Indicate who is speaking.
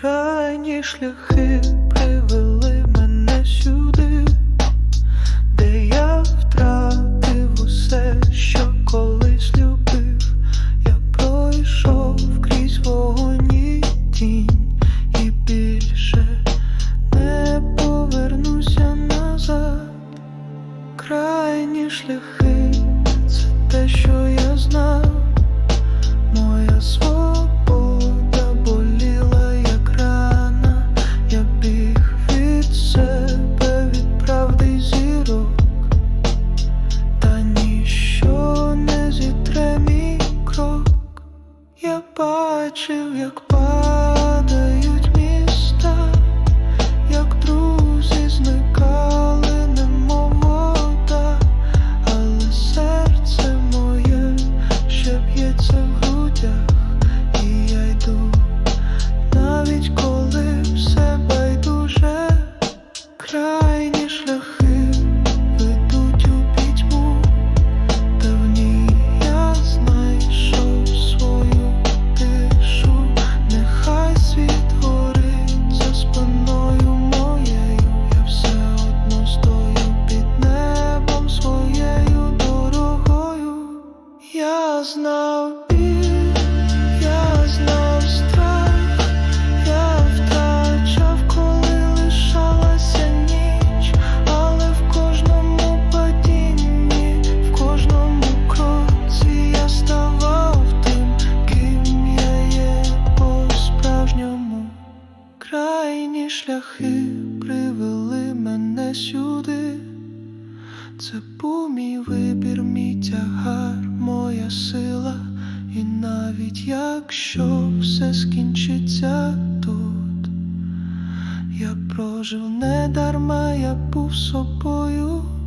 Speaker 1: Крайні шляхи привели мене сюди, де я втратив усе, що колись любив. Я пройшов крізь вогонь і тінь, і більше не повернуся назад. Крайні шляхи це те, що я знав. Моя свобода бачив, як падають Я знав біль, я знав страх, я втрачав, коли лишалася ніч, але в кожному падінні, в кожному кроці я ставав тим, ким я є по-справжньому. Крайні шляхи привели мене сюди. Це був мій вибір, мій тягар, сила, і навіть якщо все скінчиться тут, я прожив недарма, я був собою.